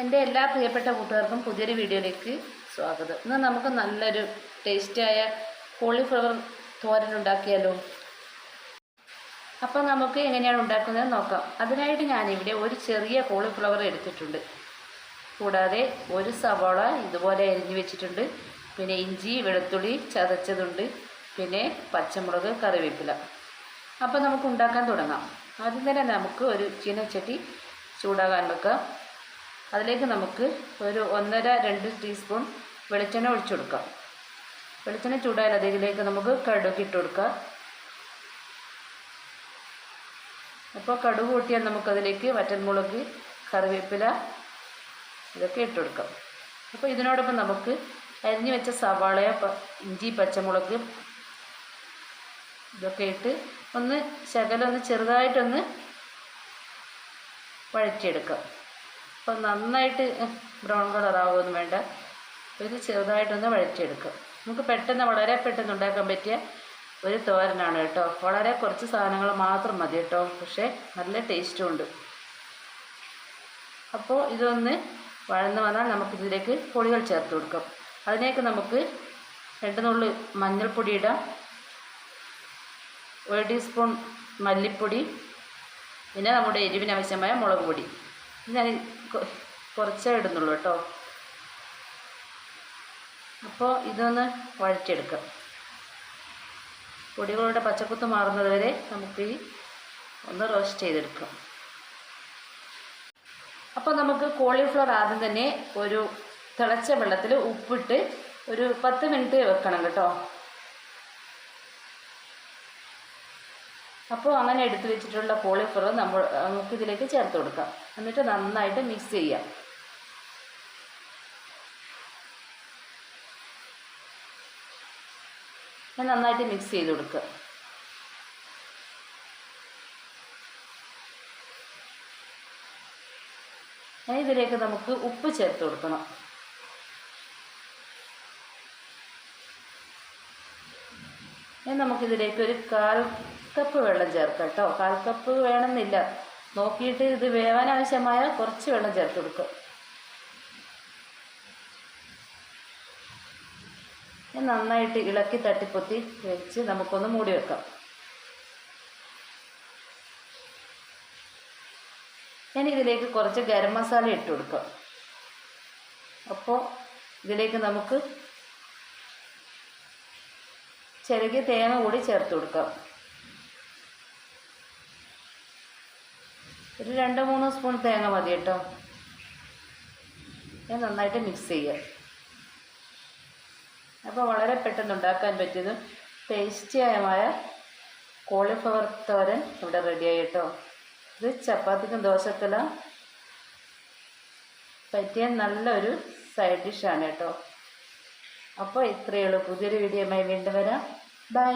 എന്റെ എല്ലാ പ്രിയപ്പെട്ട കൂട്ടുകാർക്കും പുതിയൊരു വീഡിയോയിലേക്ക് സ്വാഗതം. ഇന്ന് നമുക്ക് നല്ലൊരു ടേസ്റ്റിയായ കോളിഫ്ലവർ തോരൻ ഉണ്ടാക്കിയാലോ? അപ്പം നമുക്ക് എങ്ങനെയാണ് ഉണ്ടാക്കുന്നത് നോക്കാം. അതിനായിട്ട് ഞാനിവിടെ ഒരു ചെറിയ കോളിഫ്ലവർ എടുത്തിട്ടുണ്ട്. കൂടാതെ ഒരു സവാള ഇതുപോലെ അരിഞ്ഞു വെച്ചിട്ടുണ്ട്. പിന്നെ ഇഞ്ചി വെളുത്തുള്ളി ചതച്ചതുണ്ട്. പിന്നെ പച്ചമുളക് കറിവേപ്പില. അപ്പോൾ നമുക്ക് ഉണ്ടാക്കാൻ തുടങ്ങാം. ആദ്യം തന്നെ നമുക്ക് ഒരു ചീനച്ചട്ടി ചൂടാകാൻ വെക്കാം. അതിലേക്ക് നമുക്ക് ഒരു ഒന്നര രണ്ട് ടീസ്പൂൺ വെളിച്ചെണ്ണ ഒഴിച്ചു കൊടുക്കാം. വെളിച്ചെണ്ണ ചൂടായാൽ അതിലേക്ക് നമുക്ക് കടുക് ഇട്ട് കൊടുക്കാം. അപ്പോൾ കടുക് കൂട്ടിയാൽ നമുക്കതിലേക്ക് വറ്റൽമുളക് കറിവേപ്പില ഇതൊക്കെ ഇട്ട് കൊടുക്കാം. അപ്പോൾ ഇതിനോടൊപ്പം നമുക്ക് അരിഞ്ഞു വെച്ച സവാള ഇഞ്ചി പച്ചമുളക് ഇതൊക്കെ ഇട്ട് ഒന്ന് ശകലം ഒന്ന് ചെറുതായിട്ടൊന്ന് വഴറ്റിയെടുക്കാം. അപ്പം നന്നായിട്ട് ബ്രൗൺ കളർ ആവുമൊന്നും വേണ്ട. ഒരു ചെറുതായിട്ടൊന്ന് വഴറ്റിയെടുക്കുക നമുക്ക് പെട്ടെന്ന് വളരെ പെട്ടെന്ന് ഉണ്ടാക്കാൻ പറ്റിയ ഒരു തോരനാണ് കേട്ടോ. വളരെ കുറച്ച് സാധനങ്ങൾ മാത്രം മതി കേട്ടോ. പക്ഷേ നല്ല ടേസ്റ്റും ഉണ്ട്. അപ്പോൾ ഇതൊന്ന് വഴന്ന് വന്നാൽ നമുക്കിതിലേക്ക് പൊടികൾ ചേർത്ത് കൊടുക്കാം. അതിലേക്ക് നമുക്ക് രണ്ട് നുള്ളി മഞ്ഞൾപ്പൊടി ഇടാം. ഒരു ടീസ്പൂൺ മല്ലിപ്പൊടി. പിന്നെ നമ്മുടെ എരിവിന് ആവശ്യമായ മുളക് പൊടി. ഞാൻ കുറച്ചേ ഇടുന്നുള്ളൂ കേട്ടോ. അപ്പോൾ ഇതൊന്ന് വഴറ്റിയെടുക്കാം. പൊടികളുടെ പച്ചക്കുത്ത് മാറുന്നത് വരെ നമുക്ക് ഈ ഒന്ന് റോസ്റ്റ് ചെയ്തെടുക്കാം. അപ്പോൾ നമുക്ക് കോളിഫ്ലവർ ആദ്യം തന്നെ ഒരു തിളച്ച വെള്ളത്തിൽ ഉപ്പിട്ട് ഒരു പത്ത് മിനിറ്റ് വെക്കണം കേട്ടോ. അപ്പോൾ അങ്ങനെ എടുത്തു വെച്ചിട്ടുള്ള കോളിഫ്ലവർ നമ്മൾ നമുക്ക് ഇതിലേക്ക് ചേർത്ത് കൊടുക്കാം. എന്നിട്ട് നന്നായിട്ട് മിക്സ് ചെയ്യാം. നന്നായിട്ട് മിക്സ് ചെയ്ത് കൊടുക്കുക ഇതിലേക്ക് നമുക്ക് ഉപ്പ് ചേർത്ത് കൊടുക്കണം. നമുക്കിതിലേക്ക് ഒരു കാൽ കപ്പ് വെള്ളം ചേർക്കാം കേട്ടോ. കാൽ കപ്പ് വേണമെന്നില്ല. നോക്കിയിട്ട് ഇത് വേവാൻ ആവശ്യമായ കുറച്ച് വെള്ളം ചേർത്ത് കൊടുക്കുക നന്നായിട്ട് ഇളക്കി തട്ടിപ്പൊത്തി വെച്ച് നമുക്കൊന്ന് മൂടി വെക്കാം. ഞാൻ ഇതിലേക്ക് കുറച്ച് ഗരം മസാല ഇട്ട് കൊടുക്കാം. അപ്പോൾ ഇതിലേക്ക് നമുക്ക് ചിരകിയ തേങ്ങ കൂടി ചേർത്ത് കൊടുക്കാം. ഒരു രണ്ട് മൂന്ന് സ്പൂൺ തേങ്ങ മതി കേട്ടോ. ഞാൻ നന്നായിട്ട് മിക്സ് ചെയ്യുക അപ്പോൾ വളരെ പെട്ടെന്ന് ഉണ്ടാക്കാൻ പറ്റിയതും ടേസ്റ്റിയായ കോളിഫ്ലവർ തോരൻ ഇവിടെ റെഡിയായി കേട്ടോ. ഇത് ചപ്പാത്തിക്കും ദോശക്കെല്ലാം പറ്റിയ നല്ലൊരു സൈഡ് ഡിഷാണ് കേട്ടോ. അപ്പോൾ ഇത്രയേ ഉള്ളൂ. പുതിയൊരു വീഡിയോയുമായി വീണ്ടും വരാം. ബൈ